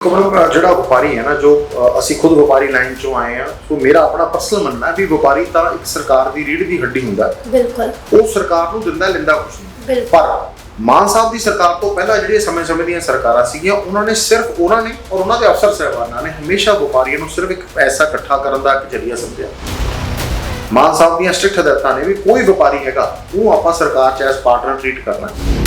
ਕਮਲ ਜਿਹੜਾ ਵਪਾਰੀ ਹੈ ਨਾ ਜੋ ਅਸੀਂ ਖੁਦ ਵਪਾਰੀ ਲਾਈਨ ਚੋਂ ਆਏ ਆ ਸੋ ਮੇਰਾ ਆਪਣਾ ਪਰਸਨਲ ਮੰਨਣਾ ਵੀ ਵਪਾਰੀ ਤਾਂ ਇੱਕ ਸਰਕਾਰ ਦੀ ਰੀੜ ਦੀ ਹੱਡੀ ਹੁੰਦਾ। ਬਿਲਕੁਲ ਉਹ ਸਰਕਾਰ ਨੂੰ ਦਿੰਦਾ ਲੈਂਦਾ ਕੁਛ ਨਹੀਂ ਪਰ ਮਾਨ ਸਾਹਿਬ ਦੀ ਸਰਕਾਰ ਤੋਂ ਪਹਿਲਾਂ ਜਿਹੜੀਆਂ ਸਮੇਂ-ਸਮੇਂ ਦੀਆਂ ਸਰਕਾਰਾਂ ਸੀਗੀਆਂ ਉਹਨਾਂ ਨੇ ਸਿਰਫ ਉਹਨਾਂ ਨੇ ਔਰ ਉਹਨਾਂ ਦੇ ਅਫਸਰ ਸਹਿਬਾਨਾਂ ਨੇ ਹਮੇਸ਼ਾ ਵਪਾਰੀਆਂ ਨੂੰ ਸਿਰਫ ਇੱਕ ਪੈਸਾ ਇਕੱਠਾ ਕਰਨ ਦਾ ਇੱਕ ਜਰੀਆ ਸਮਝਿਆ ਮਾਨ ਸਾਹਿਬ ਦੀਆਂ ਸਟ੍ਰਿਕਟ ਹਦਾਇਤਾਂ ਨੇ ਵੀ ਕੋਈ ਵਪਾਰੀ ਹੈਗਾ ਉਹ ਆਪਾਂ ਸਰਕਾਰ ਚ ਐਸ ਪਾਰਟਨਰ ਟ੍ਰੀਟ ਕਰਨਾ ਹੈ।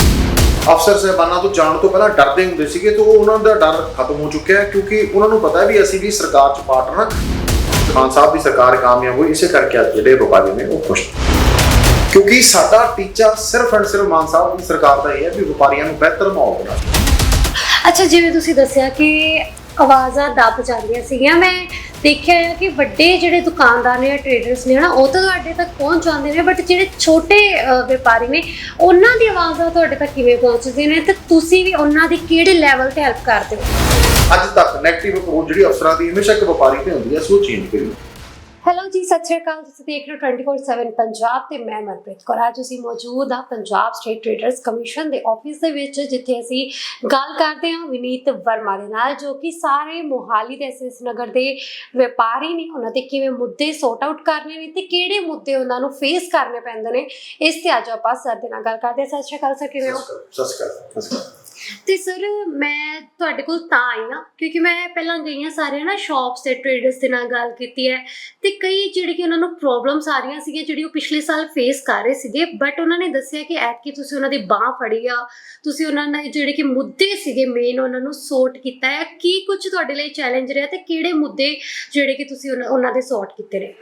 ਅਫਸਰ ਸਹਿਬਾਨਾਂ ਤੋਂ ਜਾਣ ਤੋਂ ਪਹਿਲਾਂ ਡਰਦੇ ਹੁੰਦੇ ਸੀਗੇ ਤੇ ਉਹ ਉਹਨਾਂ ਦਾ ਡਰ ਖਤਮ ਹੋ ਚੁੱਕਿਆ ਹੈ ਕਿਉਂਕਿ ਉਹਨਾਂ ਨੂੰ ਪਤਾ ਹੈ ਵੀ ਅਸੀਂ ਵੀ ਸਰਕਾਰ ਚ ਪਾਰਟਨਰ ਹਾਂ। ਮਾਨ ਸਾਹਿਬ ਦੀ ਸਰਕਾਰ ਕਾਮਯਾਬ ਹੋਈ, ਇਸੇ ਕਰਕੇ ਅੱਜ ਜਿਹੜੇ ਵਪਾਰੀ ਨੇ ਉਹ ਖੁਸ਼ ਕਿਉਂਕਿ ਸਾਡਾ ਟੀਚਾ ਸਿਰਫ ਐਂਡ ਸਿਰਫ ਮਾਨ ਸਾਹਿਬ ਦੀ ਸਰਕਾਰ ਦਾ ਇਹ ਹੈ ਵੀ ਵਪਾਰੀਆਂ ਨੂੰ ਬਿਹਤਰ ਮਾਹੌਲ ਦੇਣਾ ਅੱਛਾ, ਜਿਵੇਂ ਤੁਸੀਂ ਦੱਸਿਆ ਕਿ ਆਵਾਜ਼ਾਂ ਦੱਬ ਜਾਂਦੀਆਂ ਸੀਗੀਆਂ, ਮੈਂ ਦੇਖਿਆ ਹੈ ਕਿ ਵੱਡੇ ਜਿਹੜੇ ਦੁਕਾਨਦਾਰ ਨੇ ਜਾਂ ਟ੍ਰੇਡਰਸ ਨੇ ਨਾ ਉਹ ਤਾਂ ਤੁਹਾਡੇ ਤੱਕ ਪਹੁੰਚ ਜਾਂਦੇ ਨੇ ਬਟ ਜਿਹੜੇ ਛੋਟੇ ਵਪਾਰੀ ਨੇ, ਉਹਨਾਂ ਦੀ ਆਵਾਜ਼ਾਂ ਤੁਹਾਡੇ ਤੱਕ ਕਿਵੇਂ ਪਹੁੰਚਦੀਆਂ ਨੇ ਤੇ ਤੁਸੀਂ ਵੀ ਉਹਨਾਂ ਦੀ ਕਿਹੜੇ ਲੈਵਲ ਤੇ ਹੈਲਪ ਕਰਦੇ ਹੋ? ਅੱਜ ਤੱਕ ਨੈਗੇਟਿਵ ਅਪਰੋਚ ਜਿਹੜੀ ਅਫਸਰਾਂ ਦੀ ਹਮੇਸ਼ਾ ਇੱਕ ਵਪਾਰੀ ਤੇ ਹੁੰਦੀ ਹੈ, ਸੋ ਚੇਂਜ ਕਰੀ ਹੈਲੋ ਜੀ, ਸਤਿ ਸ਼੍ਰੀ ਅਕਾਲ। ਤੁਸੀਂ ਦੇਖ ਰਹੇ ਹੋ 24/7 ਪੰਜਾਬ ਤੇ ਮੈਂ ਮਨਪ੍ਰੀਤ ਕੌਰ। ਅੱਜ ਅਸੀਂ ਮੌਜੂਦ ਹਾਂ ਪੰਜਾਬ ਸਟੇਟ ਟ੍ਰੇਡਰਸ ਕਮਿਸ਼ਨ ਦੇ ਆਫਿਸ ਦੇ ਵਿੱਚ, ਜਿੱਥੇ ਅਸੀਂ ਗੱਲ ਕਰਦੇ ਹਾਂ ਵਿਨੀਤ ਵਰਮਾ ਦੇ ਨਾਲ, ਜੋ ਕਿ ਸਾਰੇ ਮੋਹਾਲੀ ਦੇ ਐਸਐਸ ਨਗਰ ਦੇ ਵਪਾਰੀ ਨੇ। ਉਹਨਾਂ ਤੇ ਕਿਵੇਂ ਮੁੱਦੇ ਸੌਟ ਆਊਟ ਕਰਨੇ ਨੇ ਤੇ ਕਿਹੜੇ ਮੁੱਦੇ ਉਹਨਾਂ ਨੂੰ ਫੇਸ ਕਰਨੇ ਪੈਂਦੇ ਨੇ, ਇਸ ਤੇ ਅੱਜ ਆਪਾਂ ਸਰ ਦੇ ਨਾਲ ਗੱਲ ਕਰਦੇ ਹਾਂ। ਸਤਿ ਸ਼੍ਰੀ ਅਕਾਲ ਸਰ, ਕਿਵੇਂ ਹੋ? ਸਸਕਰ ਸਸਕਰ ਤੇ ਸਰ ਮੈਂ ਤੁਹਾਡੇ ਕੋਲ ਤਾਂ ਆਈ ਹਾਂ, ਕਿਉਂਕਿ ਮੈਂ ਪਹਿਲਾਂ ਗਈਆਂ ਸਾਰੀਆਂ ਨਾ ਸ਼ਾਪਸ ਤੇ ਟ੍ਰੇਡਰਸ ਦੇ ਨਾਲ ਗੱਲ ਕੀਤੀ ਹੈ ਤੇ ਕਈ ਜਿਹੜੇ ਕਿ ਉਹਨਾਂ ਨੂੰ ਪ੍ਰੋਬਲਮਸ ਆ ਰਹੀਆਂ ਸੀਗੀਆਂ ਜਿਹੜੀ ਉਹ ਪਿਛਲੇ ਸਾਲ ਫੇਸ ਕਰ ਰਹੇ ਸੀਗੇ ਬਟ ਉਹਨਾਂ ਨੇ ਦੱਸਿਆ ਕਿ ਐਤਕੀ ਤੁਸੀਂ ਉਹਨਾਂ ਦੀ ਬਾਹ ਫੜੀ ਆ, ਤੁਸੀਂ ਉਹਨਾਂ ਨਾਲ ਜਿਹੜੇ ਕਿ ਮੁੱਦੇ ਸੀਗੇ ਮੇਨ ਉਹਨਾਂ ਨੂੰ ਸੌਟ ਕੀਤਾ ਹੈ। ਕੀ ਕੁਝ ਤੁਹਾਡੇ ਲਈ ਚੈਲੰਜ ਰਿਹਾ ਤੇ ਕਿਹੜੇ ਮੁੱਦੇ ਜਿਹੜੇ ਕਿ ਤੁਸੀਂ ਉਹਨਾਂ- ਦੇ ਸੌਟ ਕੀਤੇ ਨੇ?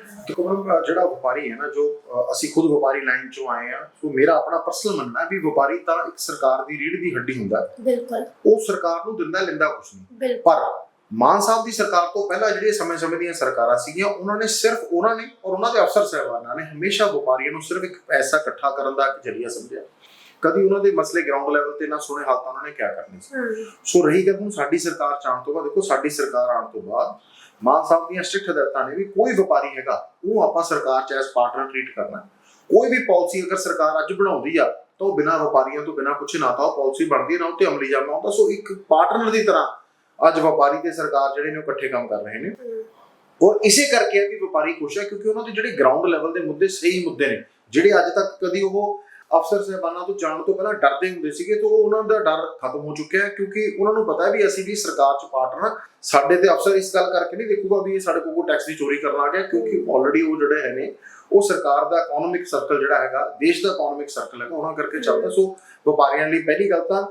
ਜਿਹੜਾ ਵਪਾਰੀ ਹੈ ਨਾ, ਜੋ ਅਸੀਂ ਖੁਦ ਵਪਾਰੀ ਲਾਈਨ ਚੋਂ ਆਏ ਆ ਸੋ ਮੇਰਾ ਆਪਣਾ ਪਰਸਨਲ ਮੰਨਣਾ ਵੀ ਵਪਾਰੀ ਤਾਂ ਇੱਕ ਸਰਕਾਰ ਦੀ ਰੀੜ ਦੀ ਹੱਡੀ ਹੁੰਦਾ ਬਿਲਕੁਲ। ਉਹ ਸਰਕਾਰ ਨੂੰ ਦਿੰਦਾ ਲੈਂਦਾ ਕੁਛ ਨਹੀਂ। ਪਰ ਮਾਨ ਸਾਹਿਬ ਦੀ ਸਰਕਾਰ ਤੋਂ ਪਹਿਲਾਂ ਜਿਹੜੀਆਂ ਸਮੇਂ-ਸਮੇਂ ਦੀਆਂ ਸਰਕਾਰਾਂ ਸੀਗੀਆਂ ਉਹਨਾਂ ਨੇ ਸਿਰਫ ਉਹਨਾਂ ਨੇ ਔਰ ਉਹਨਾਂ ਦੇ ਅਫਸਰ ਸਹਿਬਾਨਾਂ ਨੇ ਹਮੇਸ਼ਾ ਵਪਾਰੀਆਂ ਨੂੰ ਸਿਰਫ ਇੱਕ ਪੈਸਾ ਇਕੱਠਾ ਕਰਨ ਦਾ ਇੱਕ ਜਰੀਆ ਸਮਝਿਆ। ਕਦੀ ਉਹਨਾਂ ਦੇ ਮਸਲੇ ਗਰਾਊਂਡ ਲੈਵਲ ਤੇ ਨਾ ਸੁਣੇ ਹਾਲ ਤਾਂ ਉਹਨਾਂ ਨੇ ਕਿਆ ਕਰਨੇ ਸੀ। ਸੋ ਰਹੀ ਗੱਲ ਹੁਣ ਸਾਡੀ ਸਰਕਾਰ ਚ ਆਉਣ ਤੋਂ ਬਾਅਦ ਦੇਖੋ ਸਾਡੀ ਸਰਕਾਰ ਆਉਣ ਤੋਂ ਬਾਅਦ ਮਾਨ ਸਾਹਿਬ ਦੀਆਂ ਸਟ੍ਰਿਕਟ ਹਦਾਇਤਾਂ ਨੇ ਵੀ ਕੋਈ ਵਪਾਰੀ ਹੈਗਾ ਉਹ ਆਪਾਂ ਸਰਕਾਰ ਚ ਐਸ ਪਾਰਟਨਰ ਟ੍ਰੀਟ ਕਰਨਾ। ਕੋਈ ਵੀ ਪਾਲਿਸੀ ਅਗਰ ਸਰਕਾਰ ਅੱਜ ਬਣਾਉਂਦੀ ਆ ਤਾਂ ਉਹ ਬਿਨਾਂ ਵਪਾਰੀਆਂ ਤੋਂ ਬਿਨਾਂ ਕੁਛ ਨਾ ਤਾਂ ਉਹ ਪਾਲਿਸੀ ਬਣਦੀ ਹੈ, ਨਾ ਉੱਤੇ ਅਮਲੀ ਜਾਮਾ ਹੁੰਦਾ। ਸੋ ਇੱਕ ਪਾਰਟਨਰ ਦੀ ਤਰ੍ਹਾਂ ਅੱਜ ਵਪਾਰੀ ਤੇ ਸਰਕਾਰ ਜਿਹੜੇ ਨੇ ਉਹ ਇਕੱਠੇ ਕੰਮ ਕਰ ਰਹੇ ਨੇ। ਔਰ ਇਸੇ ਕਰਕੇ ਹੈ ਵੀ ਵਪਾਰੀ ਖੁਸ਼ ਹੈ ਕਿਉਂਕਿ ਉਹਨਾਂ ਦੇ ਜਿਹੜੇ ਗਰਾਊਂਡ ਲੈਵਲ ਦੇ ਮੁੱਦੇ ਸਹੀ ਮੁੱਦੇ ਨੇ ਜਿਹੜੇ ਅੱਜ ਤੱਕ ਕਦੀ ਉਹ ਅਫਸਰ ਸਹਿਬਾਨਾਂ ਤੋਂ ਜਾਣ ਤੋਂ ਪਹਿਲਾਂ ਡਰਦੇ ਹੁੰਦੇ ਸੀਗੇ ਤਾਂ ਉਹ ਉਹਨਾਂ ਦਾ ਡਰ ਖਤਮ ਹੋ ਚੁੱਕਿਆ ਹੈ ਕਿਉਂਕਿ ਉਹਨਾਂ ਨੂੰ ਪਤਾ ਹੈ ਵੀ ਅਸੀਂ ਵੀ ਸਰਕਾਰ ਚ ਪਾਰਟਨਰ ਸਾਡੇ ਤੇ ਅਫਸਰ ਇਸ ਗੱਲ ਕਰਕੇ ਨਹੀਂ ਦੇਖੂਗਾ ਵੀ ਇਹ ਸਾਡੇ ਕੋਲ ਟੈਕਸ ਦੀ ਚੋਰੀ ਕਰਨ ਆ ਗਿਆ ਕਿਉਂਕਿ ਆਲਰੇਡੀ ਉਹ ਜਿਹੜੇ ਹੈ ਨੇ ਉਹ ਸਰਕਾਰ ਦਾ ਇਕਨੋਮਿਕ ਸਰਕਲ ਜਿਹੜਾ ਹੈਗਾ ਦੇਸ਼ ਦਾ ਇਕਨੋਮਿਕ ਸਰਕਲ ਹੈਗਾ ਉਹਨਾਂ ਕਰਕੇ ਚੱਲਦਾ। ਸੋ ਵਪਾਰੀਆਂ ਲਈ ਪਹਿਲੀ ਗੱਲ ਤਾਂ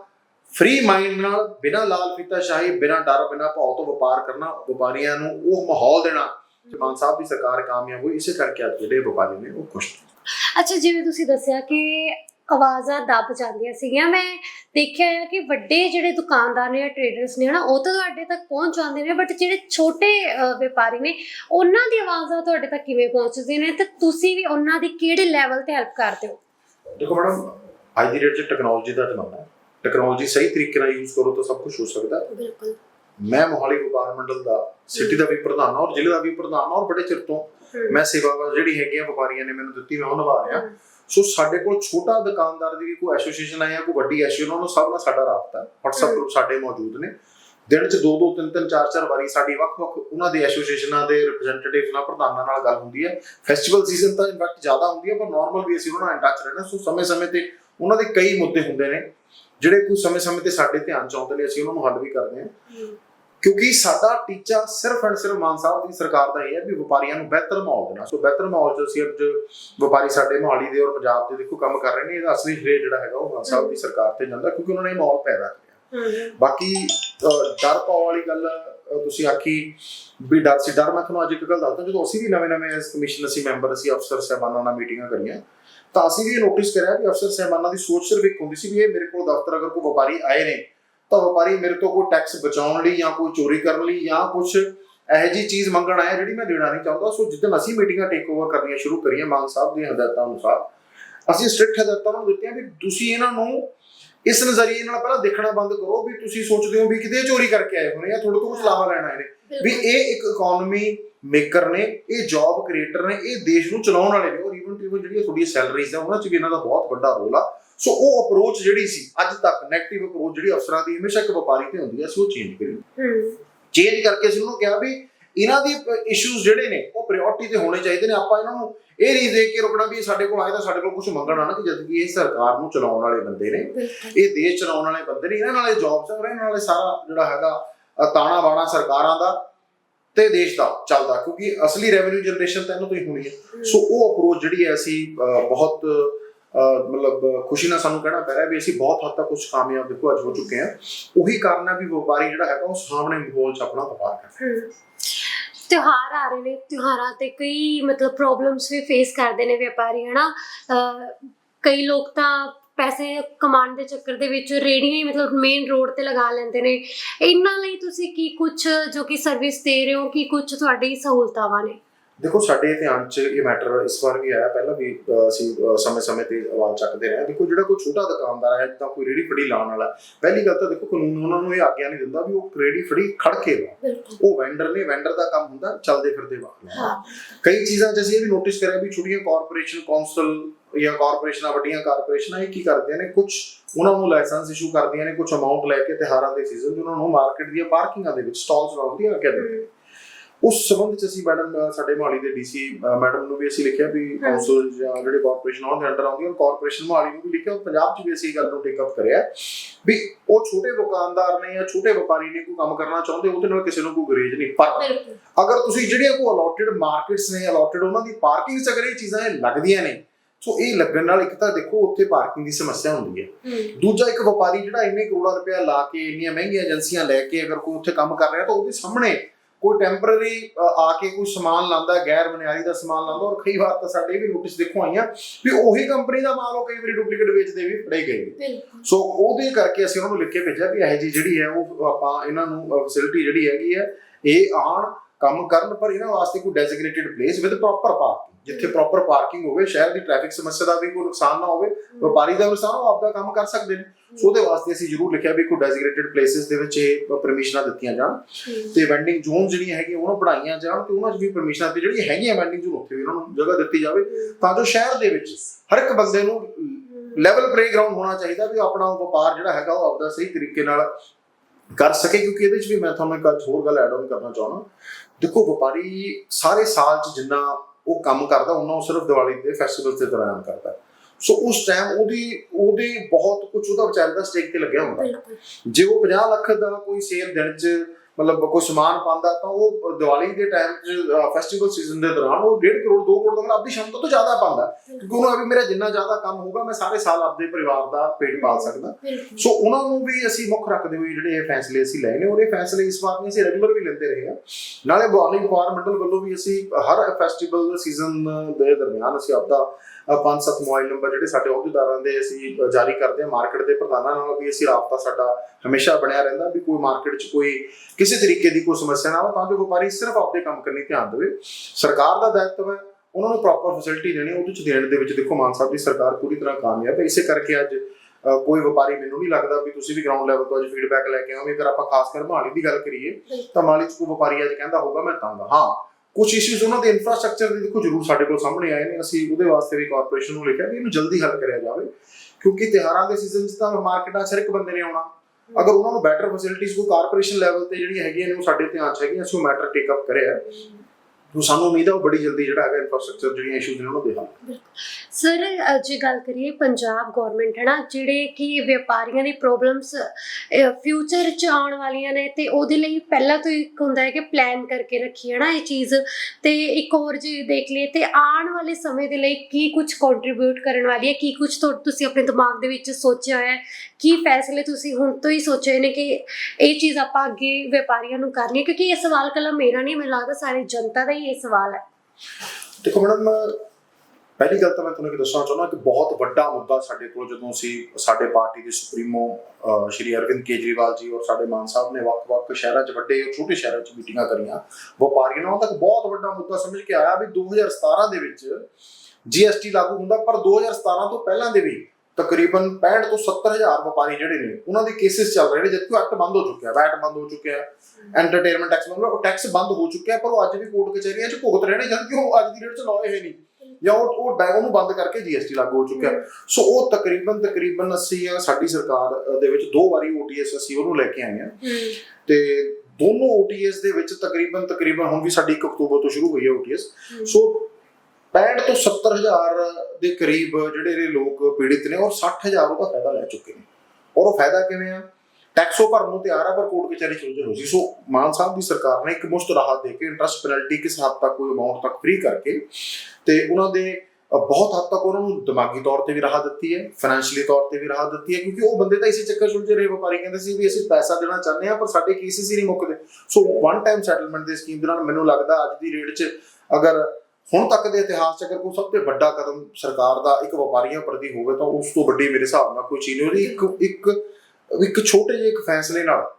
ਫ੍ਰੀ ਮਾਈਂਡ ਨਾਲ ਬਿਨਾਂ ਲਾਲ ਫੀਤਾ ਸ਼ਾਹੀ ਬਿਨਾਂ ਡਰ ਬਿਨਾਂ ਭੌ ਤੋਂ ਵਪਾਰ ਕਰਨਾ ਵਪਾਰੀਆਂ ਨੂੰ ਉਹ ਮਾਹੌਲ ਦੇਣਾ ਕਿ ਮਾਨ ਸਾਹਿਬ ਦੀ ਸਰਕਾਰ ਕਾਮਯਾਬ ਹੋਈ ਇਸੇ ਕਰਕੇ ਅੱਜ ਜਿਹੜੇ ਵਪਾਰੀ ਨੇ ਉਹ ਖੁਸ਼ ਨੇ। ਅੱਛਾ ਜਿਵੇਂ ਤੁਸੀਂ ਦੱਸਿਆ ਕਿ ਆਵਾਜ਼ਾਂ ਦੱਬ ਜਾਂਦੀਆਂ ਸੀਗੀਆਂ ਮੈਂ ਦੇਖਿਆ ਹੈ ਕਿ ਵੱਡੇ ਜਿਹੜੇ ਦੁਕਾਨਦਾਰ ਨੇ ਜਾਂ ਟ੍ਰੇਡਰਸ ਨੇ ਨਾ ਉਹ ਤਾਂ ਤੁਹਾਡੇ ਤੱਕ ਪਹੁੰਚ ਜਾਂਦੇ ਨੇ ਬਟ ਜਿਹੜੇ ਛੋਟੇ ਵਪਾਰੀ ਨੇ ਉਹਨਾਂ ਦੀ ਆਵਾਜ਼ਾਂ ਤੁਹਾਡੇ ਤੱਕ ਕਿਵੇਂ ਪਹੁੰਚਦੀਆਂ ਨੇ ਤੇ ਤੁਸੀਂ ਵੀ ਉਹਨਾਂ ਦੀ ਕਿਹੜੇ ਲੈਵਲ ਤੇ ਹੈਲਪ ਕਰਦੇ ਹੋ? ਦੇਖੋ ਮੈਡਮ ਅੱਜ ਦੀ ਡੇਟ 'ਚ ਟੈਕਨੋਲੋਜੀ ਦਾ ਜ਼ਮਾਨਾ ਹੈ। ਟੈਕਨੋਲੋਜੀ ਸਹੀ ਤਰੀਕੇ ਨਾਲ ਯੂਜ਼ ਕਰੋ ਤਾਂ ਸਭ ਕੁਝ ਹੋ ਸਕਦਾ ਹੈ। ਬਿਲਕੁਲ। ਮੈਂ ਮੋਹਾਲੀ ਵਪਾਰ ਮੰਡਲ ਦਾ ਸਿਟੀ ਦਾ ਵੀ ਪ੍ਰਧਾਨ ਹਾਂ ਔਰ ਜ਼ਿਲ੍ਹੇ ਦਾ ਵੀ ਪ੍ਰਧਾਨ ਹਾਂ ਔਰ ਬੜੇ ਚਿਰ ਤੋਂ ਮੈਂ ਸੇਵਾ ਜਿਹੜੀ ਹੈਗੀਆਂ ਵਪਾਰੀਆਂ ਨੇ ਮੈਨੂੰ ਦਿੱਤੀ ਮੈਂ ਉਹ ਨਿਭਾ ਰਿਹਾ। ਸੋ ਸਾਡੇ ਕੋਲ ਛੋਟਾ ਦੁਕਾਨਦਾਰ ਦੀ ਵੀ ਕੋਈ ਐਸੋਸੀਏਸ਼ਨ ਜਾਂ ਕੋਈ ਵੱਡੀ ਐਸੋਸੀਏਸ਼ਨ ਉਹਨਾਂ ਸਭ ਨਾਲ ਸਾਡਾ ਰਾਬਤਾ WhatsApp। ਗਰੁੱਪ ਸਾਡੇ ਮੌਜੂਦ ਨੇ। ਦਿਨ 'ਚ ਦੋ ਦੋ ਤਿੰਨ ਤਿੰਨ ਚਾਰ ਚਾਰ ਵਾਰੀ ਸਾਡੀ ਵੱਖ-ਵੱਖ ਉਹਨਾਂ ਦੇ ਐਸੋਸੀਏਸ਼ਨਾਂ ਦੇ ਰਿਪਰੈਜ਼ੈਂਟੇਟਿਵਸ ਨਾਲ ਪ੍ਰਧਾਨਾਂ ਨਾਲ ਗੱਲ ਹੁੰਦੀ ਹੈ। ਫੈਸਟੀਵਲ ਸੀਜ਼ਨ ਤਾਂ ਇਨਫੈਕਟ ਜ਼ਿਆਦਾ ਹੁੰਦੀ ਹੈ ਪਰ ਨਾਰਮਲ ਵੀ ਅਸੀਂ ਉਹਨਾਂ ਨਾਲ ਟੱਚ ਰਹਿਣਾ ਸੋ ਸਮੇਂ-ਸਮੇਂ ਤੇ ਉਹਨਾਂ ਦੇ ਕਈ ਮੁੱਦੇ ਹੁੰਦੇ ਨੇ ਜਿਹੜੇ ਕੋਈ ਸਮੇਂ-ਸਮੇਂ ਤੇ ਸਾਡੇ ਧਿਆਨ ਚ ਆਉਂਦੇ ਨੇ ਅਸੀਂ ਉਹਨਾਂ ਨੂੰ ਹੱਲ ਵੀ ਕਰਦੇ ਹਾਂ। ਕਿਉਂਕਿ ਸਾਡਾ ਟੀਚਾ ਸਿਰਫ ਐਂਡ ਸਿਰਫ ਮਾਨ ਸਾਹਿਬ ਦੀ ਸਰਕਾਰ ਦਾ ਇਹ ਹੈ ਵੀ ਵਪਾਰੀਆਂ ਨੂੰ ਬਿਹਤਰ ਮਾਹੌਲ ਦੇਣਾ। ਸੋ ਬਿਹਤਰ ਮਾਹੌਲ ਚ ਅਸੀਂ ਅੱਜ ਵਪਾਰੀ ਸਾਡੇ ਮੋਹਾਲੀ ਦੇ ਔਰ ਪੰਜਾਬ ਦੇ ਦੇਖੋ ਕੰਮ ਕਰ ਰਹੇ ਨੇ ਇਹਦਾ ਅਸਲੀ ਸ਼੍ਰੇ ਜਿਹੜਾ ਹੈਗਾ ਉਹ ਮਾਨ ਸਾਹਿਬ ਦੀ ਸਰਕਾਰ ਤੇ ਜਾਂਦਾ ਕਿਉਂਕਿ ਉਹਨਾਂ ਨੇ ਮਾਹੌਲ ਪੈਦਾ ਕੀਤਾ ਬਾਕੀ ਡਰ ਪਾਉ ਵਾਲੀ ਗੱਲ ਤੁਸੀਂ ਆਖੀ ਵੀ ਡਰ ਸੀ। ਡਰ ਮੈਂ ਤੁਹਾਨੂੰ ਅੱਜ ਇੱਕ ਗੱਲ ਦੱਸਦਾ ਜਦੋਂ ਅਸੀਂ ਵੀ ਨਵੇਂ-ਨਵੇਂ ਇਸ ਕਮਿਸ਼ਨ ਅਸੀਂ ਮੈਂਬਰ ਅਸੀਂ ਅਫਸਰ ਸਹਿਬਾਨਾਂ ਨਾਲ ਮੀਟਿੰਗਾਂ ਕਰੀਆਂ ਤਾਂ ਅਸੀਂ ਵੀ ਇਹ ਨੋਟਿਸ ਕਰਿਆ ਕਿ ਅਫਸਰ ਸਹਿਬਾਨਾਂ ਦੀ ਸੋਚ ਸਿਰਫ ਇੱਕ ਹੁੰਦੀ ਸੀ ਵੀ ਇਹ ਮੇਰੇ ਕੋਲ ਦਫ਼ਤਰ ਅਗਰ ਕੋਈ ਵਪਾਰੀ ਆਏ ਨੇ ਤਾਂ ਵਪਾਰੀ ਮੇਰੇ ਤੋਂ ਕੋਈ ਟੈਕਸ ਬਚਾਉਣ ਲਈ ਜਾਂ ਕੋਈ ਚੋਰੀ ਕਰਨ ਲਈ ਜਾਂ ਕੁਝ ਇਹੋ ਜੀ ਚੀਜ਼ ਮੰਗਣ ਆਇਆ ਜਿਹੜੀ ਮੈਂ ਦੇਣਾ ਨਹੀਂ ਚਾਹੁੰਦਾ। ਸੋ ਜਿੱਦਣ ਅਸੀਂ ਮੀਟਿੰਗਾਂ ਟੇਕ ਓਵਰ ਕਰਨੀਆਂ ਸ਼ੁਰੂ ਕਰੀਆਂ ਮਾਨ ਸਾਹਿਬ ਦੀਆਂ ਹਦਾਇਤਾਂ ਅਨੁਸਾਰ ਅਸੀਂ ਸਟ੍ਰਿਕਟ ਹਦਾਇਤਾਂ ਨੂੰ ਦਿੱਤੀਆਂ ਵੀ ਤੁਸੀਂ ਇਹਨਾਂ ਨੂੰ ਇਸ ਨਜ਼ਰੀਏ ਨਾਲ ਪਹਿਲਾਂ ਦੇਖਣਾ ਬੰਦ ਕਰੋ ਵੀ ਤੁਸੀਂ ਸੋਚਦੇ ਹੋ ਵੀ ਕਿਤੇ ਚੋਰੀ ਕਰਕੇ ਆਏ ਹੋਣੇ ਜਾਂ ਤੁਹਾਡੇ ਤੋਂ ਕੁਝ ਲਾਵਾ ਲੈਣ ਆਏ ਨੇ। ਵੀ ਇਹ ਇੱਕ ਇਕਨੋਮੀ ਮੇਕਰ ਨੇ ਇਹ ਜੌਬ ਕ੍ਰੀਏਟਰ ਨੇ ਇਹ ਦੇਸ਼ ਨੂੰ ਚਲਾਉਣ ਵਾਲੇ ਨੇ ਔਰ ਈਵਨ ਟੂ ਈਵਨ ਜਿਹੜੀਆਂ ਤੁਹਾਡੀਆਂ ਸੈਲਰੀਜ਼ ਆ ਉਹਨਾਂ 'ਚ ਵੀ ਇਹਨਾਂ ਦਾ ਬਹੁਤ ਵੱਡਾ ਰੋਲ ਆ। ਸੋ ਉਹ ਅਪਰੋਚ ਜਿਹੜੀ ਸੀ ਅੱਜ ਤੱਕ ਨੈਗੇਟਿਵ ਅਪਰੋਚ ਜਿਹੜੀ ਅਫਸਰਾਂ ਦੀ ਹਮੇਸ਼ਾ ਇੱਕ ਵਪਾਰੀ ਤੇ ਹੁੰਦੀ ਹੈ ਉਹ ਚੇਂਜ ਕਰੀ ਹੂੰ। ਚੇਂਜ ਕਰਕੇ ਅਸੀਂ ਉਹਨੂੰ ਕਿਹਾ ਵੀ ਇਹਨਾਂ ਦੀ ਇਸ਼ੂਜ਼ ਜਿਹੜੇ ਨੇ ਉਹ ਪ੍ਰਾਇੋਰਟੀ ਤੇ ਹੋਣੇ ਚਾਹੀਦੇ ਨੇ। ਆਪਾਂ ਇਹਨਾਂ ਨੂੰ ਇਹ ਨਹੀਂ ਦੇਖ ਕੇ ਰੁਕਣਾ ਵੀ ਸਾਡੇ ਕੋਲ ਆਏ ਤਾਂ ਸਾਡੇ ਕੋਲ ਕੁਝ ਮੰਗਣਾ ਨਾ ਕਿ ਜਦ ਕਿ ਇਹ ਸਰਕਾਰ ਨੂੰ ਚਲਾਉਣ ਵਾਲੇ ਬੰਦੇ ਨੇ ਇਹ ਦੇਸ਼ ਚਲਾਉਣ ਵਾਲੇ ਬੰਦੇ ਨੇ ਇਹਨਾਂ ਨਾਲੇ ਜੌਬਸ ਇਹਨਾਂ ਨਾਲੇ ਸਾਰਾ ਜਿਹੜਾ ਹੈਗਾ ਤਾਣਾ ਬਾਣਾ ਸਰਕਾਰਾਂ ਦਾ ਤੇ ਦੇਸ਼ ਦਾ ਚੱਲਦਾ ਕਿਉਂਕਿ ਅਸਲੀ ਰੈਵਨਿਊ ਜਨਰੇਸ਼ਨ ਤਾਂ ਇਹਨਾਂ ਤੋਂ ਹੀ ਹੋਣੀ ਹੈ। ਸੋ ਉਹ ਅਪਰੋਚ ਜਿਹੜੀ ਹੈ ਅਸੀਂ ਬਹੁਤ ਮਤਲਬ, ਖੁਸ਼ੀ ਨਾਲ ਸਾਨੂੰ ਕਹਿਣਾ ਪੈ ਰਿਹਾ ਵੀ ਅਸੀਂ ਬਹੁਤ ਹੱਦ ਤੱਕ ਕੁਝ ਕਾਮਯਾਬ ਦੇਖੋ, ਅੱਜ ਹੋ ਚੁੱਕੇ ਹਾਂ। ਉਹੀ ਕਾਰਨ ਹੈ ਵੀ ਵਪਾਰੀ ਜਿਹੜਾ ਹੈਗਾ, ਉਹ ਸਾਹਮਣੇ ਮਾਹੌਲ 'ਚ ਆਪਣਾ ਵਪਾਰ ਕਰ ਰਿਹਾ। ਤਿਉਹਾਰ ਆ ਰਹੇ ਨੇ, ਤਿਉਹਾਰਾਂ ਤੇ ਕਈ, ਮਤਲਬ ਪ੍ਰੋਬਲਮਸ ਵੀ ਫੇਸ ਕਰਦੇ ਨੇ ਵਪਾਰੀ, ਹਨਾ? ਕਈ ਲੋਕ ਤਾਂ ਪੈਸੇ ਕਮਾਉਣ ਦੇ ਚੱਕਰ ਦੇ ਵਿੱਚ ਰੇੜੀਆਂ ਹੀ, ਮਤਲਬ ਮੇਨ ਰੋਡ ਤੇ ਲਗਾ ਲੈਂਦੇ ਨੇ। ਇਹਨਾਂ ਲਈ ਤੁਸੀਂ ਕੀ ਕੁਝ ਜੋ ਕਿ ਸਰਵਿਸ ਦੇ ਰਹੇ ਹੋ, ਕੀ ਕੁਝ ਤੁਹਾਡੀ ਸਹੂਲਤਾਵਾਂ ਨੇ? ਦੇਖੋ ਸਾਡੇ ਧਿਆਨ 'ਚ ਇਹ ਮੈਟਰ ਇਸ ਵਾਰ ਵੀ ਆਇਆ। ਪਹਿਲਾਂ ਵੀ ਅਸੀਂ ਸਮੇਂ-ਸਮੇਂ ਤੇ ਆਵਾਜ਼ ਚੱਕਦੇ ਰਹੇ। ਦੇਖੋ ਜਿਹੜਾ ਕੋਈ ਛੋਟਾ ਦੁਕਾਨਦਾਰ ਹੈ ਜਿੱਦਾਂ ਕੋਈ ਰੇੜੀ ਫੜੀ ਲਾਉਣ ਵਾਲਾ ਪਹਿਲੀ ਗੱਲ ਤਾਂ ਦੇਖੋ ਕਾਨੂੰਨ ਉਹਨਾਂ ਨੂੰ ਇਹ ਆਗਿਆ ਨਹੀਂ ਦਿੰਦਾ ਵੀ ਉਹ ਰੇੜੀ ਫੜੀ ਖੜ ਕੇ ਬਿਲਕੁਲ। ਉਹ ਵੈਂਡਰ ਨੇ ਵੈਂਡਰ ਦਾ ਕੰਮ ਹੁੰਦਾ ਚੱਲਦੇ ਫਿਰਦੇ ਵਾਹਨ। ਹਾਂ। ਕਈ ਚੀਜ਼ਾਂ 'ਚ ਅਸੀਂ ਇਹ ਵੀ ਨੋਟਿਸ ਕਰਿਆ ਵੀ ਛੋਟੀਆਂ ਕਾਰਪੋਰੇਸ਼ਨ ਕੌਂਸਲ ਜਾਂ ਕਾਰਪੋਰੇਸ਼ਨਾਂ ਵੱਡੀਆਂ ਕਾਰਪੋਰੇਸ਼ਨਾਂ ਇਹ ਕੀ ਕਰਦੀਆਂ ਨੇ? ਕੁਝ ਉਹਨਾਂ ਨੂੰ ਲਾਇਸੈਂਸ ਇਸ਼ੂ ਕਰਦੀਆਂ ਨੇ ਕੁਝ ਅਮਾਉਂਟ ਲੈ ਕੇ ਤਿਉਹਾਰਾਂ ਦੇ ਸੀਜ਼ਨ 'ਚ ਉਹਨਾਂ ਨੂੰ ਮਾਰਕੀਟ ਦੀਆਂ ਪਾਰਕਿੰਗਾਂ ਦੇ ਵਿੱਚ ਸਟਾਲਸ ਦੀ ਆਗਿਆ ਦਿੰਦੇ ਹਮ, ਉਸ ਸੰਬੰਧ ਚ ਅਸੀਂ ਮੈਡਮ ਸਾਡੇ ਮੋਹਾਲੀ ਦੇ ਡੀਸੀ ਮੈਡਮ ਨੂੰ ਵੀ ਅਸੀਂ ਲਿਖਿਆ ਵੀ। ਕੌਂਸਲ ਜਾਂ ਜਿਹੜੇ ਕਾਰਪੋਰੇਸ਼ਨ ਉਹਨਾਂ ਦੇ ਅੰਡਰ ਆਉਂਦੀ ਹੈ ਕਾਰਪੋਰੇਸ਼ਨ ਮੋਹਾਲੀ ਨੂੰ ਵੀ ਲਿਖਿਆ ਪੰਜਾਬ ਚ ਵੀ ਅਸੀਂ ਗੱਲ ਨੂੰ ਟੇਕ ਅਪ ਕਰਿਆ। ਵੀ ਉਹ ਛੋਟੇ ਦੁਕਾਨਦਾਰ ਨੇ ਜਾਂ ਛੋਟੇ ਵਪਾਰੀ ਨੇ ਕੋਈ ਕੰਮ ਕਰਨਾ ਚਾਹੁੰਦੇ ਉਹਦੇ ਨਾਲ ਕਿਸੇ ਨੂੰ ਕੋਈ ਗਰੇਜ ਨਹੀਂ। ਪਰ ਅਗਰ ਤੁਸੀਂ ਜਿਹੜੀਆਂ ਕੋਈ ਅਲੋਟਡ ਮਾਰਕੀਟਸ ਨੇ ਅਲੋਟਡ ਉਹਨਾਂ ਦੀ ਪਾਰਕਿੰਗ ਚ ਅਗਰ ਇਹ ਚੀਜ਼ਾਂ ਇਹ ਲੱਗਦੀਆਂ ਨੇ ਸੋ ਇਹ ਲੱਗਣ ਨਾਲ ਇੱਕ ਤਾਂ ਦੇਖੋ ਉੱਥੇ ਪਾਰਕਿੰਗ ਦੀ ਸਮੱਸਿਆ ਹੁੰਦੀ ਹੈ। ਦੂਜਾ ਇੱਕ ਵਪਾਰੀ ਜਿਹੜਾ ਇੰਨੇ ਕਰੋੜਾਂ ਰੁਪਇਆ ਲਾ ਕੇ ਇੰਨੀਆਂ ਮਹਿੰਗੀਆਂ ਏਜੰਸੀਆਂ ਲੈ ਕੇ ਅਗਰ ਕੋਈ ਉੱਥੇ ਕੰਮ ਕਰ ਰਿਹਾ ਤਾਂ ਉਹਦੇ ਸਾਹਮਣੇ ਕੋਈ ਟੈਂਪਰੇਰੀ ਆ ਕੇ ਕੋਈ ਸਮਾਨ ਲਾਂਦਾ ਗੈਰ ਬੁਨਿਆਦੀ ਦਾ ਸਮਾਨ ਲਾਂਦਾ ਔਰ ਕਈ ਵਾਰ ਤਾਂ ਸਾਡੇ ਵੀ ਨੋਟਿਸ ਦੇਖੋ ਆਈਆਂ ਵੀ ਉਹੀ ਕੰਪਨੀ ਦਾ ਮਾਲ ਉਹ ਕਈ ਵਾਰੀ ਡੁਪਲੀਕੇਟ ਵੇਚਦੇ ਵੀ ਫੜੇ ਗਏ ਸੋ ਉਹਦੇ ਕਰਕੇ ਅਸੀਂ ਉਹਨਾਂ ਨੂੰ ਲਿਖ ਕੇ ਭੇਜਿਆ ਵੀ ਇਹ ਜੀ ਜਿਹੜੀ ਹੈ ਉਹ ਆਪਾਂ ਇਹਨਾਂ ਨੂੰ ਫੈਸਿਲਿਟੀ ਜਿਹੜੀ ਹੈਗੀ ਹੈ ਇਹ ਆਣ ਕੰਮ ਕਰਨ ਪਰ ਇਹਨਾਂ ਵਾਸਤੇ ਕੋਈ designated place with proper parking ਜਿੱਥੇ ਪ੍ਰੋਪਰ ਪਾਰਕਿੰਗ ਹੋਵੇ ਸ਼ਹਿਰ ਦੀ ਟ੍ਰੈਫਿਕ ਸਮੱਸਿਆ ਦਾ ਵੀ ਕੋਈ ਨੁਕਸਾਨ ਨਾ ਹੋਵੇ ਵਪਾਰੀ ਦਾ ਨੁਕਸਾਨ ਉਹ ਆਪਦਾ ਕੰਮ ਕਰ ਸਕਦੇ ਨੇ। ਸੋ ਉਹਦੇ ਵਾਸਤੇ ਅਸੀਂ ਜ਼ਰੂਰ ਲਿਖਿਆ ਵੀ ਕੋਈ ਡੈਜ਼ਿਗਨੇਟਿਡ ਪਲੇਸਿਸ ਦੇ ਵਿੱਚ ਇਹ ਪਰਮਿਸ਼ਨਾਂ ਦਿੱਤੀਆਂ ਜਾਣ। ਤੇ ਵੈਂਡਿੰਗ ਜ਼ੋਨ ਜਿਹੜੀਆਂ ਹੈਗੀਆਂ ਉਹਨਾਂ ਬਣਾਈਆਂ ਜਾਣ ਤੇ ਉਹਨਾਂ 'ਚ ਵੀ ਪਰਮਿਸ਼ਨਾਂ ਤੇ ਜਿਹੜੀਆਂ ਹੈਗੀਆਂ ਵੈਂਡਿੰਗ ਜ਼ੋਨ ਉੱਥੇ ਵੀ ਉਹਨਾਂ ਨੂੰ ਜਗ੍ਹਾ ਦਿੱਤੀ ਜਾਵੇ। ਤਾਂ ਜੋ ਸ਼ਹਿਰ ਦੇ ਵਿੱਚ ਹਰ ਇੱਕ ਬੰਦੇ ਨੂੰ ਲੈਵਲ ਪਲੇਗਰਾਉਂਡ ਹੋਣਾ ਚਾਹੀਦਾ ਵੀ ਆਪਣਾ ਵਪਾਰ ਜਿਹੜਾ ਹੈਗਾ ਉਹ ਆਪਦਾ ਸਹੀ ਤਰੀਕੇ ਨਾਲ ਕਰ ਸਕੇ ਕਿਉਂਕਿ ਇਹਦੇ 'ਚ ਵੀ ਮੈਂ ਤੁਹਾਨੂੰ ਇੱਕ ਹੋਰ ਗੱਲ ਐਡ ਆਨ ਕਰਨਾ ਚਾਹੁੰਦਾ। ਦੇਖੋ ਵਪਾਰੀ ਸਾਰੇ ਸਾਲ 'ਚ ਜਿੰਨਾ ਉਹ ਕੰਮ ਕਰਦਾ ਉਹਨਾਂ ਉਹ ਸਿਰਫ ਦੀਵਾਲੀ ਦੇ ਫੈਸਟੀਵਲ ਦੇ ਦੌਰਾਨ ਕਰਦਾ। ਸੋ ਉਸ ਟਾਈਮ ਉਹਦੀ ਉਹਦੇ ਬਹੁਤ ਕੁਝ ਉਹਦਾ ਵਿਚਾਰੇ ਦਾ ਸਟੇਕ ਤੇ ਲੱਗਿਆ ਹੁੰਦਾ। ਜੇ ਉਹ 50 ਲੱਖ ਦਾ ਕੋਈ ਸੇਲ ਦਿਨ 'ਚ ਮਤਲਬ ਕੋਈ ਸਮਾਨ ਪਾਉਂਦਾ ਤਾਂ ਉਹ ਦੀਵਾਲੀ ਦੇ ਟਾਈਮ 'ਚ ਫੈਸਟੀਵਲ ਸੀਜ਼ਨ ਦੇ ਦੌਰਾਨ ਉਹ 1.5 ਕਰੋੜ 2 ਕਰੋੜ ਦਾ ਆਪਣੀ ਸ਼ਮਤਾ ਤੋਂ ਜ਼ਿਆਦਾ ਪਾਉਂਦਾ। ਆ ਵੀ ਮੇਰਾ ਜਿੰਨਾ ਜ਼ਿਆਦਾ ਕੰਮ ਹੋਊਗਾ ਮੈਂ ਸਾਰੇ ਸਾਲ ਆਪਦੇ ਪਰਿਵਾਰ ਦਾ ਪੇਟ ਪਾਲ ਸਕਦਾ। ਸੋ ਉਹਨਾਂ ਨੂੰ ਵੀ ਅਸੀਂ ਮੁੱਖ ਰੱਖਦੇ ਹੋਏ ਜਿਹੜੇ ਇਹ ਫੈਸਲੇ ਅਸੀਂ ਲਏ ਨੇ ਔਰ ਇਹ ਫੈਸਲੇ ਇਸ ਵਾਰ ਨਹੀਂ ਅਸੀਂ ਰੈਗੂਲਰ ਵੀ ਲੈਂਦੇ ਰਹੇ ਹਾਂ। ਨਾਲੇ ਬਵਾਲੀ ਵਪਾਰ ਮੰਡਲ ਵੱਲੋਂ ਵੀ ਅਸੀਂ ਹਰ ਫੈਸਟੀਵਲ ਸੀਜ਼ਨ ਦੇ ਦਰਮਿਆਨ ਅਸੀਂ ਆਪਦਾ ਪੰਜ ਸੱਤ ਮੋਬਾਈਲ ਨੰਬਰ ਜਿਹੜੇ ਸਾਡੇ ਅਹੁਦੇਦਾਰਾਂ ਦੇ ਅਸੀਂ ਜਾਰੀ ਕਰਦੇ ਹਾਂ। ਮਾਰਕੀਟ ਦੇ ਪ੍ਰਧਾਨਾਂ ਨਾਲ ਵੀ ਅਸੀਂ ਰਾਬਤਾ ਸਾਡਾ ਹਮੇਸ਼ਾ ਬਣਿਆ ਰਹਿੰਦਾ ਵੀ ਕੋਈ ਮਾਰਕੀਟ 'ਚ ਕੋਈ ਕਿਸੇ ਤਰੀਕੇ ਦੀ ਕੋਈ ਸਮੱਸਿਆ ਨਾ ਹੋ ਤਾਂ ਜੋ ਵਪਾਰੀ ਸਿਰਫ ਆਪਣੇ ਕੰਮ ਕਰਨੀ ਧਿਆਨ ਦੇਵੇ। ਸਰਕਾਰ ਦਾ ਦਾਇਿਤਵ ਹੈ ਉਹਨਾਂ ਨੂੰ ਪ੍ਰੋਪਰ ਫੈਸਿਲਿਟੀ ਦੇਣੀ ਉਹਦੇ 'ਚ ਦੇਣ ਦੇ ਵਿੱਚ ਦੇਖੋ ਮਾਨ ਸਾਹਿਬ ਦੀ ਸਰਕਾਰ ਪੂਰੀ ਤਰ੍ਹਾਂ ਕਾਮਯਾਬ ਹੈ। ਇਸੇ ਕਰਕੇ ਅੱਜ ਕੋਈ ਵਪਾਰੀ ਮੈਨੂੰ ਨਹੀਂ ਲੱਗਦਾ ਵੀ ਤੁਸੀਂ ਵੀ ਗਰਾਊਂਡ ਲੈਵਲ ਤੋਂ ਅੱਜ ਫੀਡਬੈਕ ਲੈ ਕੇ ਆਓਗੇ। ਅਗਰ ਆਪਾਂ ਖਾਸ ਕਰ ਮਹਾਲੀ ਦੀ ਗੱਲ ਕਰੀਏ ਤਾਂ ਮਾਲੀ ਚ ਕੋਈ ਵਪਾਰੀ ਅੱਜ ਕਹਿੰਦਾ ਹੋਊਗਾ ਮੈਂ ਤੰਗ ਹਾਂ। ਕੁਝ ਇਸ਼ੂਜ਼ ਉਹਨਾਂ ਦੇ ਇਨਫਰਾਸਟ੍ਰਕਚਰ ਦੇ ਦੇਖੋ ਜ਼ਰੂਰ ਸਾਡੇ ਕੋਲ ਸਾਹਮਣੇ ਆਏ ਨੇ। ਅਸੀਂ ਉਹਦੇ ਵਾਸਤੇ ਵੀ ਕਾਰਪੋਰੇਸ਼ਨ ਨੂੰ ਲਿਖਿਆ ਵੀ ਇਹਨੂੰ ਜਲਦੀ ਹੱਲ ਕਰਿਆ ਜਾਵੇ ਕਿਉਂਕਿ ਤਿਉਹਾਰਾਂ ਦੇ ਸੀਜ਼ਨ 'ਚ ਤਾਂ ਮਾਰਕੀਟਾਂ 'ਚ ਹਰ ਇੱਕ ਬੰਦੇ ਨੇ ਆਉਣਾ। ਅਗਰ ਉਹਨਾਂ ਨੂੰ ਬੈਟਰ ਫੈਸਿਲਿਟੀਜ਼ ਕੋਈ ਕਾਰਪੋਰੇਸ਼ਨ ਲੈਵਲ ਤੇ ਜਿਹੜੀਆਂ ਹੈਗੀਆਂ ਨੇ ਉਹ ਸਾਡੇ ਧਿਆਨ 'ਚ ਹੈਗੀਆਂ ਉਹ ਮੈਟਰ ਟੇਕ ਅਪ ਕਰਿਆ। ਤਾਂ ਸਾਨੂੰ ਉਮੀਦ ਹੈ ਉਹ ਬੜੀ ਜਲਦੀ ਜਿਹੜਾ ਹੈਗਾ ਇਨਫਰਾਸਟ੍ਰਕਚਰ ਜਿਹੜੀਆਂ ਇਸ਼ੂਜ਼ ਨੇ ਉਹਨਾਂ ਦੇ ਹੱਲ ਸਰ ਜੇ ਗੱਲ ਕਰੀਏ ਪੰਜਾਬ ਗਵਰਨਮੈਂਟ ਹੈ ਨਾ ਜਿਹੜੇ ਕਿ ਵਪਾਰੀਆਂ ਦੀ ਪ੍ਰੋਬਲਮਸ ਫਿਊਚਰ ਚ ਆਉਣ ਵਾਲੀਆਂ ਨੇ ਤੇ ਉਹਦੇ ਲਈ ਪਹਿਲਾਂ ਤੋਂ ਇੱਕ ਹੁੰਦਾ ਹੈ ਕਿ ਪਲਾਨ ਕਰਕੇ ਰੱਖੀ ਹੈ ਨਾ ਇਹ ਚੀਜ਼। ਤੇ ਇੱਕ ਹੋਰ ਜੇ ਦੇਖ ਲਈਏ ਤੇ ਆਉਣ ਵਾਲੇ ਸਮੇਂ ਦੇ ਲਈ ਕੀ ਕੁਝ ਕੰਟਰੀਬਿਊਟ ਕਰਨ ਵਾਲੀ ਹੈ, ਕੀ ਕੁਝ ਤੁਸੀਂ ਆਪਣੇ ਦਿਮਾਗ ਦੇ ਵਿੱਚ ਸੋਚਿਆ ਹੋਇਆ ਹੈ, ਕੀ ਫੈਸਲੇ ਤੁਸੀਂ ਹੁਣ ਤੋਂ ਹੀ ਸੋਚੇ ਨੇ ਕਿ ਇਹ ਚੀਜ਼ ਆਪਾਂ ਅੱਗੇ ਵਪਾਰੀਆਂ ਨੂੰ ਕਰਨੀ ਹੈ? ਕਿਉਂਕਿ ਇਹ ਸਵਾਲ ਕੱਲਾ ਮੇਰਾ ਨਹੀਂ ਮੈਨੂੰ ਲੱਗਦਾ ਸਾਰੀ ਜਨਤਾ ਦਾ ਹੀ ਇਹ ਸਵਾਲ ਹੈ। ਦੇਖੋ ਮੈਡਮ ਪਹਿਲੀ ਗੱਲ ਤਾਂ ਮੈਂ ਤੁਹਾਨੂੰ ਇਹ ਦੱਸਣਾ ਚਾਹੁੰਦਾ ਕਿ ਬਹੁਤ ਵੱਡਾ ਮੁੱਦਾ ਸਾਡੇ ਕੋਲ ਜਦੋਂ ਅਸੀਂ ਸਾਡੇ ਪਾਰਟੀ ਦੇ ਸੁਪਰੀਮੋ ਸ਼੍ਰੀ ਅਰਵਿੰਦ ਕੇਜਰੀਵਾਲ ਜੀ ਔਰ ਸਾਡੇ ਮਾਨ ਸਾਹਿਬ ਨੇ ਵੱਖ-ਵੱਖ ਸ਼ਹਿਰਾਂ 'ਚ, ਵੱਡੇ ਔਰ ਛੋਟੇ ਸ਼ਹਿਰਾਂ 'ਚ ਮੀਟਿੰਗਾਂ ਕਰੀਆਂ, ਵਪਾਰੀਆਂ ਨਾਲ ਤੱਕ ਬਹੁਤ ਵੱਡਾ ਮੁੱਦਾ ਸਮਝ ਕੇ ਆਇਆ ਵੀ 2017 ਦੇ ਵਿੱਚ ਜੀਐਸਟੀ ਲਾਗੂ ਹੁੰਦਾ, ਪਰ 2017 ਤੋਂ ਪਹਿਲਾਂ ਦੇ ਵੀ ਤਕਰੀਬਨ 65 ਤੋਂ 70 ਹਜ਼ਾਰ ਵਪਾਰੀ ਜਿਹੜੇ ਨੇ ਉਹਨਾਂ ਦੇ ਕੇਸਿਸ ਚੱਲ ਰਹੇ ਨੇ ਜਦਕਿ ਐਕਟ ਬੰਦ ਹੋ ਚੁੱਕਿਆ ਵੈਟ ਬੰਦ ਹੋ ਚੁੱਕਿਆ ਐਂਟਰਟੇਨਮੈਂਟ ਟੈਕਸ ਬੰਦ ਉਹ ਟੈਕਸ ਬੰਦ ਹੋ ਚੁੱਕਿਆ ਪਰ ਉਹ ਅੱਜ ਵੀ ਕੋਰਟ ਕਚਹਿਰੀਆਂ 'ਚ ਭੁਗਤ ਰਹੇ ਨੇ ਜਦਕਿ ਉਹ ਅੱਜ ਦੀ ਡੇਟ 'ਚ ਲਾਏ ਹੋਏ ਨਹੀਂ ਜਾਂ ਉਹ ਉਹ ਉਹਨੂੰ ਬੰਦ ਕਰਕੇ ਜੀਐਸਟੀ ਲਾਗੂ ਹੋ ਚੁੱਕਿਆ ਸੋ ਉਹ ਤਕਰੀਬਨ ਤਕਰੀਬਨ ਅਸੀਂ ਆ ਸਾਡੀ ਸਰਕਾਰ ਦੇ ਵਿੱਚ ਦੋ ਵਾਰੀ ਓਟੀਐਸ ਅਸੀਂ ਉਹਨੂੰ ਲੈ ਕੇ ਆਏ ਹਮ, ਤੇ ਦੋਨੋਂ ਓਟੀਐਸ ਦੇ ਵਿੱਚ ਤਕਰੀਬਨ ਤਕਰੀਬਨ ਹੁਣ ਵੀ ਸਾਡੀ 1 ਅਕਤੂਬਰ ਤੋਂ ਸ਼ੁਰੂ ਹੋਈ ਹੈ ਓਟੀਐਸ ਸੋ 65 ਤੋਂ 70 ਹਜ਼ਾਰ ਦੇ ਕਰੀਬ ਜਿਹੜੇ ਲੋਕ ਪੀੜਿਤ ਨੇ ਔਰ 60 ਉਹਦਾ ਫਾਇਦਾ ਲੈ ਚੁੱਕੇ ਨੇ। ਔਰ ਉਹ ਫਾਇਦਾ ਕਿਵੇਂ ਆ? ਟੈਕਸੋ ਭਰਨ ਨੂੰ ਤਿਆਰ ਆ, ਪਰ ਕੋਰਟ ਕਚਹਿਰੀ ਚ ਹੋ ਸੀ। ਸੋ ਮਾਨ ਸਾਹਿਬ ਦੀ ਸਰਕਾਰ ਨੇ ਇੱਕ ਮੁਸ਼ਤ ਰਾਹਤ ਦੇ ਕੇ ਇੰਟਰਸਟ ਪੈਨਲਟੀ ਕਿਸ ਹੱਦ ਤੱਕ ਕੋਈ ਅਮਾਉਂਟ ਤੱਕ ਫ੍ਰੀ ਕਰਕੇ ਤੇ ਉਹਨਾਂ ਦੇ ਬਹੁਤ ਹੱਦ ਤੱਕ ਉਹਨਾਂ ਨੂੰ ਦਿਮਾਗੀ ਤੌਰ ਤੇ ਵੀ ਰਾਹਤ ਦਿੱਤੀ ਹੈ ਫਾਈਨੈਂਸ਼ੀਅਲੀ ਤੌਰ ਤੇ ਵੀ ਰਾਹਤ ਦਿੱਤੀ ਹੈ, ਕਿਉਂਕਿ ਉਹ ਬੰਦੇ ਤਾਂ ਇਸੇ ਚੱਕਰ ਸੁਲਝੇ ਰਹੇ, ਵਪਾਰੀ ਕਹਿੰਦੇ ਸੀ ਵੀ ਅਸੀਂ ਪੈਸਾ ਦੇਣਾ ਚਾਹੁੰਦੇ ਆ ਪਰ ਸਾਡੇ ਕੇਸਿਸ ਹੀ ਨਹੀਂ ਮੁੱਕਦੇ। ਸੋ ਵਨ ਟਾਈਮ ਸੈਟਲਮੈਂਟ ਦੇ ਸਕੀਮ ਦੇ ਨਾਲ ਮੈਨੂੰ ਲੱਗਦਾ ਅੱਜ ਦੀ ਰੇਟ 'ਚ ਅਗਰ ਹੁਣ ਤੱਕ ਦੇ ਇਤਿਹਾਸ 'ਚ ਅਗਰ ਕੋਈ ਸਭ ਤੋਂ ਵੱਡਾ ਕਦਮ ਸਰਕਾਰ ਦਾ ਇੱਕ ਵਪਾਰੀਆਂ ਪ੍ਰਤੀ ਹੋਵੇ ਤਾਂ ਉਸ ਤੋਂ ਵੱਡੀ ਮੇਰੇ ਹਿਸਾਬ ਨਾਲ ਕੋਈ ਚੀਜ਼ ਨਹੀਂ ਇੱਕ ਇੱਕ ਇੱਕ ਛੋਟੇ ਜਿਹੇ ਇੱਕ ਫੈਸਲੇ ਨਾਲ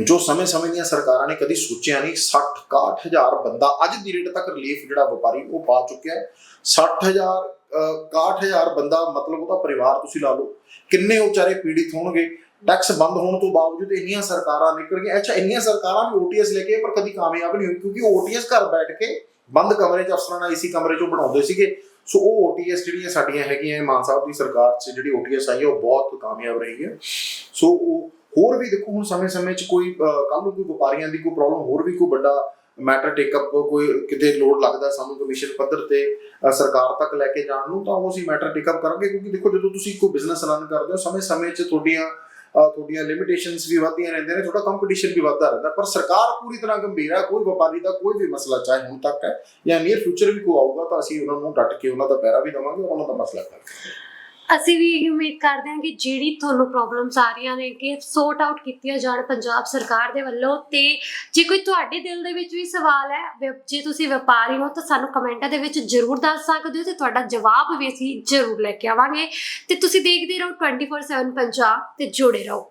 ਜੋ ਸਮੇਂ-ਸਮੇਂ ਦੀਆਂ ਸਰਕਾਰਾਂ ਨੇ ਕਦੀ ਸੋਚਿਆ ਨਹੀਂ 60 61 ਹਜ਼ਾਰ ਬੰਦਾ ਅੱਜ ਦੀ ਰੇਟ ਤੱਕ ਰਿਲੀਫ ਜਿਹੜਾ ਵਪਾਰੀ ਉਹ ਪਾ ਚੁੱਕਿਆ ਹੈ। 60 ਹਜ਼ਾਰ 61 ਹਜ਼ਾਰ ਬੰਦਾ ਮਤਲਬ ਉਹਦਾ ਪਰਿਵਾਰ ਤੁਸੀਂ ਲਾ ਲਓ ਕਿੰਨੇ ਵਿਚਾਰੇ ਪੀੜਿਤ ਹੋਣਗੇ? ਟੈਕਸ ਬੰਦ ਹੋਣ ਤੋਂ ਬਾਵਜੂਦ ਇੰਨੀਆਂ ਸਰਕਾਰਾਂ ਨਿਕਲ ਗਈਆਂ। ਅੱਛਾ ਇੰਨੀਆਂ ਸਰਕਾਰਾਂ ਵੀ ਓਟੀਐਸ ਲੈ ਕੇ ਪਰ ਕਦੀ ਕਾਮਯਾਬ ਨਹੀਂ ਹੋਈ ਕਿਉਂਕਿ ਓਟੀਐਸ ਘਰ ਬੈਠ ਕੇ ਬੰਦ ਕਮਰੇ 'ਚ ਅਫਸਰਾਂ ਨਾਲ ਏਸੀ ਕਮਰੇ 'ਚੋਂ ਬਣਾਉਂਦੇ ਸੀਗੇ। ਸੋ ਉਹ ਓਟੀਐਸ ਜਿਹੜੀਆਂ ਸਾਡੀਆਂ ਹੈਗੀਆਂ ਮਾਨ ਸਾਹਿਬ ਦੀ ਸਰਕਾਰ 'ਚ ਜਿਹੜੀ ਓਟੀਐਸ ਆਈ ਹੈ ਉਹ ਬਹੁਤ ਕਾਮਯਾਬ ਰਹੀ ਹੈ ਸੋ ਉਹ ਹੋਰ ਵੀ ਦੇਖੋ, ਹੁਣ ਸਮੇਂ-ਸਮੇਂ 'ਚ ਕੋਈ ਕੱਲ ਨੂੰ ਕੋਈ ਵਪਾਰੀਆਂ ਦੀ ਕੋਈ ਪ੍ਰੋਬਲਮ ਹੋਰ ਵੀ ਕੋਈ ਵੱਡਾ ਮੈਟਰ ਟੇਕ ਅਪ ਕੋਈ ਕਿਤੇ ਲੋਡ ਲੱਗਦਾ ਸਾਨੂੰ ਕਮਿਸ਼ਨ ਪੱਧਰ ਤੇ ਸਰਕਾਰ ਤੱਕ ਲੈ ਕੇ ਜਾਣ ਨੂੰ, ਤਾਂ ਉਹ ਅਸੀਂ ਮੈਟਰ ਟੇਕ ਅਪ ਕਰਾਂਗੇ। ਕਿਉਂਕਿ ਦੇਖੋ, ਜਦੋਂ ਤੁਸੀਂ ਕੋਈ ਬਿਜ਼ਨਸ ਰਨ ਕਰਦੇ ਹੋ, ਸਮੇਂ-ਸਮੇਂ 'ਚ ਤੁਹਾਡੀਆਂ ਤੁਹਾਡੀਆਂ ਲਿਮਿਟੇਸ਼ਨਸ ਵੀ ਵਧਦੀਆਂ ਰਹਿੰਦੀਆਂ ਨੇ, ਤੁਹਾਡਾ ਕੰਪੀਟੀਸ਼ਨ ਵੀ ਵਧਦਾ ਰਹਿੰਦਾ, ਪਰ ਸਰਕਾਰ ਪੂਰੀ ਤਰ੍ਹਾਂ ਗੰਭੀਰ ਹੈ ਕੋਈ ਵਪਾਰੀ ਦਾ ਕੋਈ ਵੀ ਮਸਲਾ ਚਾਹੇ ਹੁਣ ਤੱਕ ਹੈ, ਜਾਂ ਨੀਅਰ ਫਿਊਚਰ ਵੀ ਕੋਈ ਆਊਗਾ, ਤਾਂ ਅਸੀਂ ਉਹਨਾਂ ਨੂੰ ਡਟ ਕੇ ਉਹਨਾਂ ਦਾ ਪੈਰਾ ਵੀ ਦੇਵਾਂਗੇ ਉਹਨਾਂ ਦਾ ਮਸਲਾ ਕਰਾਂਗੇ। ਅਸੀਂ ਵੀ ਇਹੀ ਉਮੀਦ ਕਰਦੇ ਹਾਂ ਕਿ ਜਿਹੜੀ ਤੁਹਾਨੂੰ ਪ੍ਰੋਬਲਮਸ ਆ ਰਹੀਆਂ ਨੇ, ਕਿ ਸੌਟ ਆਊਟ ਕੀਤੀਆਂ ਜਾਣ ਪੰਜਾਬ ਸਰਕਾਰ ਦੇ ਵੱਲੋਂ ਤੇ ਜੇ ਕੋਈ ਤੁਹਾਡੇ ਦਿਲ ਦੇ ਵਿੱਚ ਵੀ ਸਵਾਲ ਹੈ, ਵ- ਜੇ ਤੁਸੀਂ ਵਪਾਰੀ ਹੋ ਤਾਂ ਸਾਨੂੰ ਕਮੈਂਟਾਂ ਦੇ ਵਿੱਚ ਜ਼ਰੂਰ ਦੱਸ ਸਕਦੇ ਹੋ ਤੇ ਤੁਹਾਡਾ ਜਵਾਬ ਵੀ ਅਸੀਂ ਜ਼ਰੂਰ ਲੈ ਕੇ ਆਵਾਂਗੇ ਤੇ ਤੁਸੀਂ ਦੇਖਦੇ ਰਹੋ 24/7 ਪੰਜਾਬ ਤੇ ਜੁੜੇ ਰਹੋ।